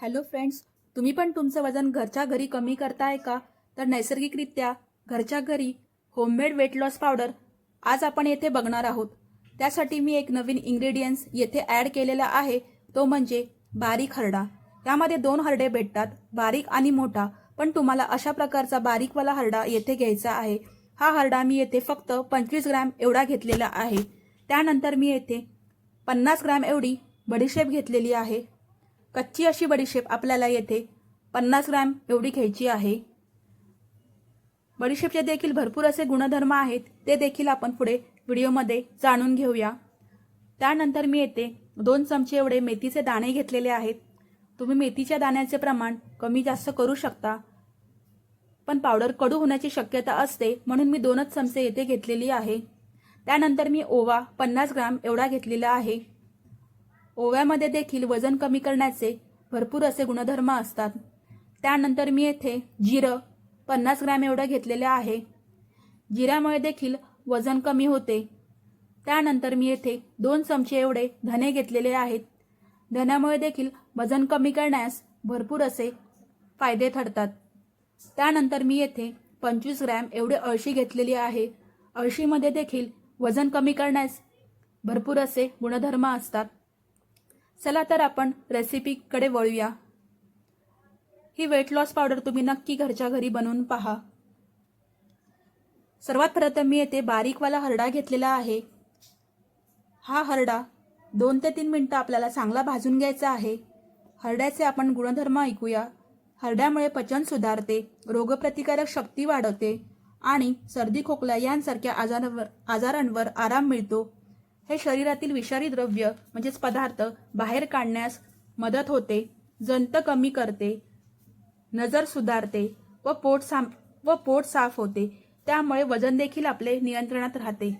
Hello friends तुम्ही पण तुमचं वजन घरच्या घरी कमी करताय का? तर नैसर्गिकरित्या घरच्या घरी होममेड वेट लॉस पावडर आज आपण येथे बघणार आहोत. त्यासाठी मी एक नवीन इंग्रेडियंट्स येथे ॲड केलेला आहे तो म्हणजे बारीक हरडा. यामध्ये दोन हरडे भेटतात बारीक आणि मोठा. पण तुम्हाला अशा प्रकारचा बारीकवाला हरडा येथे घ्यायचा आहे. हा हरडा मी येथे फक्त पंचवीस ग्रॅम एवढा घेतलेला आहे. त्यानंतर मी येथे पन्नास ग्रॅम एवढी बडीशेप घेतलेली आहे. कच्ची अशी बडीशेप आपल्याला येथे पन्नास ग्रॅम एवढी घ्यायची आहे. बडीशेपचे देखील भरपूर असे गुणधर्म आहेत. ते देखील आपण पुढे व्हिडिओमध्ये जाणून घेऊया. त्यानंतर मी येथे दोन चमचे एवढे मेथीचे दाणे घेतलेले आहेत. तुम्ही मेथीच्या दाण्याचे प्रमाण कमी जास्त करू शकता. पण पावडर कडू होण्याची शक्यता असते म्हणून मी दोनच चमचे येथे घेतलेली आहे. त्यानंतर मी ओवा पन्नास ग्राम एवढा घेतलेला आहे. ओव्यामध्ये देखील वजन कमी करण्याचे भरपूर असे गुणधर्म असतात. त्यानंतर मी येथे जिरं पन्नास ग्रॅम एवढं घेतलेलं आहे. जिऱ्यामुळे देखील वजन कमी होते. त्यानंतर मी येथे दोन चमचे एवढे धने घेतलेले आहेत. धन्यामुळे देखील वजन कमी करण्यास भरपूर असे फायदे ठरतात. त्यानंतर मी येथे पंचवीस ग्रॅम एवढे अळशी घेतलेली आहे. अळशीमध्ये देखील वजन कमी करण्यास भरपूर असे गुणधर्म असतात. चला तर आपण रेसिपीकडे वळूया. ही वेट लॉस पावडर तुम्ही नक्की घरच्या घरी बनवून पहा. सर्वात प्रथम मी येथे बारीकवाला हरडा घेतलेला आहे. हा हरडा दोन ते तीन मिनटं आपल्याला चांगला भाजून घ्यायचा आहे. हरड्याचे आपण गुणधर्म ऐकूया. हरड्यामुळे पचन सुधारते रोगप्रतिकारक शक्ती वाढवते आणि सर्दी खोकला यांसारख्या आजारावर आजारांवर आराम मिळतो. हे शरीरातील विषारी द्रव्य म्हणजेच पदार्थ बाहेर काढण्यास मदत होते जंत कमी करते नजर सुधारते व पोट साम व पोट साफ होते. त्यामुळे वजन देखील आपले नियंत्रणात राहते.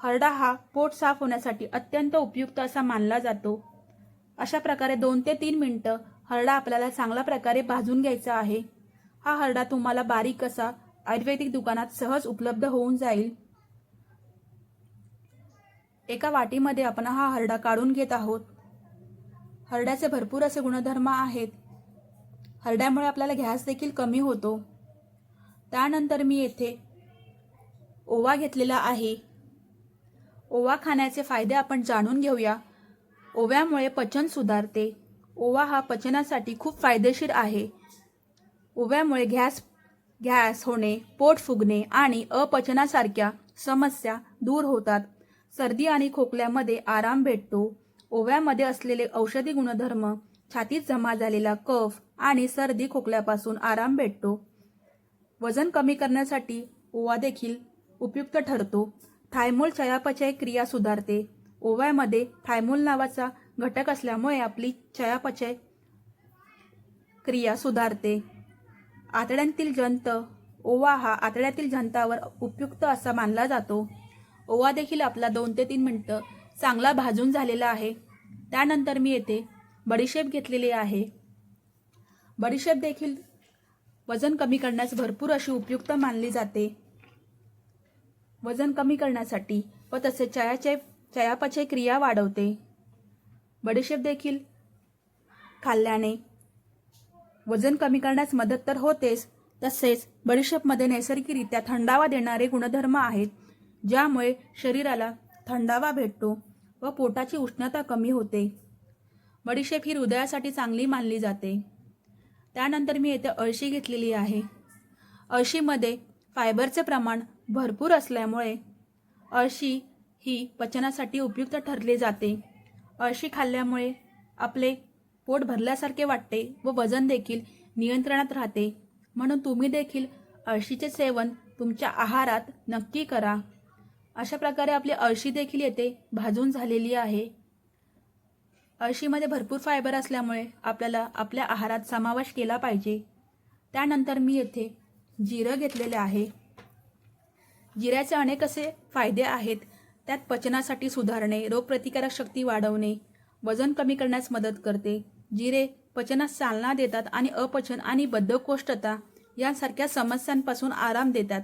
हरडा हा पोट साफ होण्यासाठी अत्यंत उपयुक्त असा मानला जातो. अशा प्रकारे दोन ते तीन मिनटं हरडा आपल्याला चांगल्या प्रकारे भाजून घ्यायचा आहे. हा हरडा तुम्हाला बारीक असा आयुर्वेदिक दुकानात सहज उपलब्ध होऊन जाईल. एका वाटीमध्ये आपण हा हरडा काढून घेत आहोत. हरड्याचे भरपूर असे गुणधर्म आहेत. हरड्यामुळे आपल्याला गॅस देखील कमी होतो. त्यानंतर मी येथे ओवा घेतलेला आहे. ओवा खाण्याचे फायदे आपण जाणून घेऊया. ओव्यामुळे पचन सुधारते. ओवा हा पचनासाठी खूप फायदेशीर आहे. ओव्यामुळे गॅस गॅस होणे पोट फुगणे आणि अपचनासारख्या समस्या दूर होतात. सर्दी आणि खोकल्यामध्ये आराम भेटतो. ओव्यामध्ये असलेले औषधी गुणधर्म छातीत जमा झालेला कफ आणि सर्दी खोकल्यापासून आराम भेटतो. वजन कमी करण्यासाठी ओवा देखील उपयुक्त ठरतो. थायमोल चयापचय क्रिया सुधारते. ओव्यामध्ये थायमोल नावाचा घटक असल्यामुळे आपली चयापचय क्रिया सुधारते. आतड्यांतील जंत ओवा हा आतड्यातील जंतावर उपयुक्त असा मानला जातो. ओवा देखील आपला दोन ते तीन मिनटं चांगला भाजून झालेला आहे. त्यानंतर मी येथे बडीशेप घेतलेली आहे. बडीशेप देखील वजन कमी करण्यास भरपूर अशी उपयुक्त मानली जाते. वजन कमी करण्यासाठी व तसे चयाचे चयापचय क्रिया वाढवते. बडीशेप देखील खाल्ल्याने वजन कमी करण्यास मदत तर होतेच तसेच बडीशेपमध्ये नैसर्गिकरित्या थंडावा देणारे गुणधर्म आहेत. ज्यामुळे शरीराला थंडावा भेटतो व पोटाची उष्णता कमी होते. बडीशेप ही हृदयासाठी चांगली मानली जाते. त्यानंतर मी येथे अळशी घेतलेली आहे. अळशीमध्ये फायबरचे प्रमाण भरपूर असल्यामुळे अळशी ही पचनासाठी उपयुक्त ठरली जाते. अळशी खाल्ल्यामुळे आपले पोट भरल्यासारखे वाटते व वजन देखील नियंत्रणात राहते. म्हणून तुम्ही देखील अळशीचे सेवन तुमच्या आहारात नक्की करा. अशा प्रकारे आपली अळशी देखील येथे भाजून झालेली आहे. अळशीमध्ये भरपूर फायबर असल्यामुळे आपल्याला आपल्या आहारात समावेश केला पाहिजे. त्यानंतर मी येथे जिरं घेतलेले आहे. जिऱ्याचे अनेक असे फायदे आहेत. त्यात पचनासाठी सुधारणे रोगप्रतिकारक शक्ती वाढवणे वजन कमी करण्यास मदत करते. जिरे पचनास चालना देतात आणि अपचन आणि बद्धकोष्ठता यांसारख्या समस्यांपासून आराम देतात.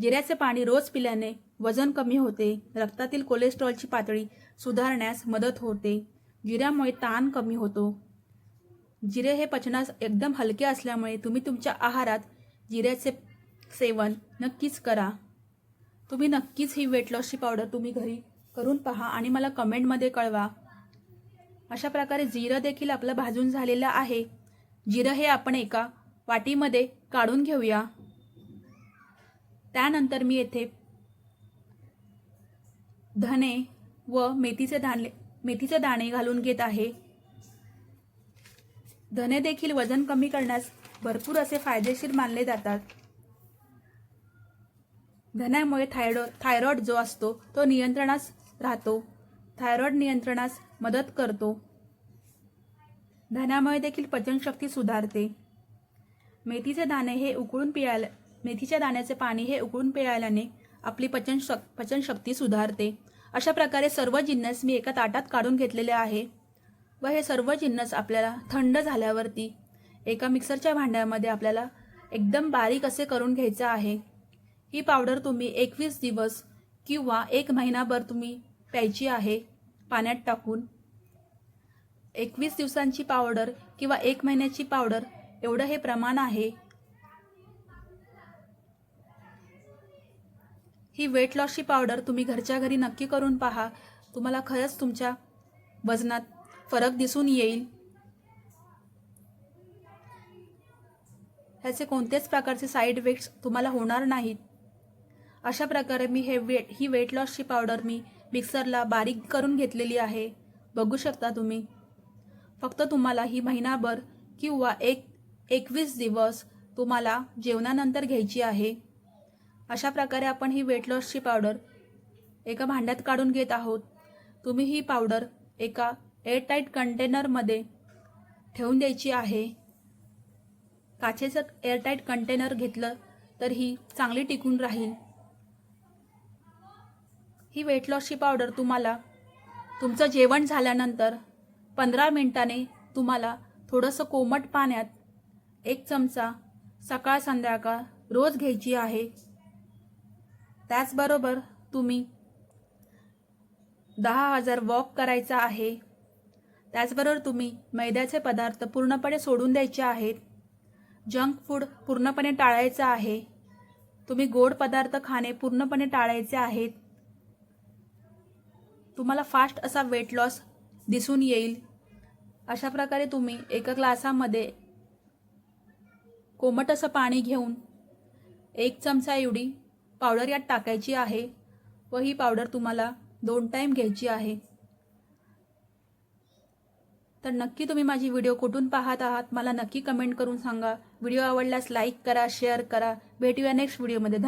जिऱ्याचे पाणी रोज पिल्याने वजन कमी होते रक्तातील कोलेस्ट्रॉलची पातळी सुधारण्यास मदत होते. जिऱ्यामुळे ताण कमी होतो. जिरे हे पचनास एकदम हलके असल्यामुळे तुम्ही तुमच्या आहारात जिऱ्याचे सेवन नक्कीच करा. तुम्ही नक्कीच ही वेट लॉसची पावडर तुम्ही घरी करून पहा आणि मला कमेंटमध्ये कळवा. अशा प्रकारे जिरं देखील आपलं भाजून झालेलं आहे. जिरं हे आपण एका वाटीमध्ये काढून घेऊया. त्यानंतर मी येथे धने व मेथीचे दाणे मेथीचे दाणे घालून घेत आहे. धने देखील वजन कमी करण्यास भरपूर असे फायदेशीर मानले जातात. धन्यामुळे थायरॉ थायरॉइड जो असतो तो नियंत्रणास राहतो. थायरॉइड नियंत्रणास मदत करतो. धन्यामुळे देखील पचनशक्ती सुधारते. मेथीचे दाणे हे उकळून पियायला मेथीच्या दाण्याचे पाणी हे उकळून पिळाल्याने आपली पचन शक पचनशक्ती सुधारते. अशा प्रकारे सर्व जिन्नस मी एका ताटात काढून घेतलेले आहे. व हे सर्व जिन्नस आपल्याला थंड झाल्यावरती एका मिक्सरच्या भांड्यामध्ये आपल्याला एकदम बारीक असे करून घ्यायचं आहे. ही पावडर तुम्ही एकवीस दिवस किंवा एक महिनाभर तुम्ही प्यायची आहे पाण्यात टाकून. एकवीस दिवसांची पावडर किंवा एक महिन्याची पावडर एवढं हे प्रमाण आहे. ही वेट लॉसची पावडर तुम्ही घरच्या घरी नक्की करून पहा. तुम्हाला खरंच तुमच्या वजनात फरक दिसून येईल. ह्याचे कोणत्याच प्रकारचे साईड इफेक्ट्स तुम्हाला होणार नाहीत. अशा प्रकारे मी हे वेट ही वेट लॉसची पावडर मी मिक्सरला बारीक करून घेतलेली आहे. बघू शकता तुम्ही. फक्त तुम्हाला ही महिनाभर किंवा एक एकवीस दिवस तुम्हाला जेवणानंतर घ्यायची आहे. अशा प्रकारे आपण ही वेट लॉसची पावडर एका भांड्यात काढून घेत आहोत. तुम्ही ही पावडर एका एअरटाईट कंटेनरमध्ये ठेवून द्यायची आहे. काचेचं एअरटाईट कंटेनर घेतलं तर ही चांगली टिकून राहील. ही वेट लॉसची पावडर तुम्हाला तुमचं जेवण झाल्यानंतर पंधरा मिनिटाने तुम्हाला थोडंसं कोमट पाण्यात एक चमचा सकाळ संध्याकाळ रोज घ्यायची आहे. त्याचबरोबर तुम्ही दहा हजार वॉक करायचा आहे. त्याचबरोबर तुम्ही मैद्याचे पदार्थ पूर्णपणे सोडून द्यायचे आहेत. जंक फूड पूर्णपणे टाळायचं आहे. तुम्ही गोड पदार्थ खाणे पूर्णपणे टाळायचे आहेत. तुम्हाला फास्ट असा वेट लॉस दिसून येईल. अशा प्रकारे तुम्ही एका ग्लासामध्ये कोमट असं पाणी घेऊन एक चमचा एवढी पावडर यात टाकायची आहे व ही पावडर तुम्हाला दोन टाईम घ्यायची आहे. तर नक्की तुम्ही माझी व्हिडिओ कुठून पाहत आहात मला नक्की कमेंट करून सांगा. व्हिडिओ आवडल्यास लाईक करा शेअर करा. भेटूया नेक्स्ट व्हिडिओमध्ये धन्यवाद.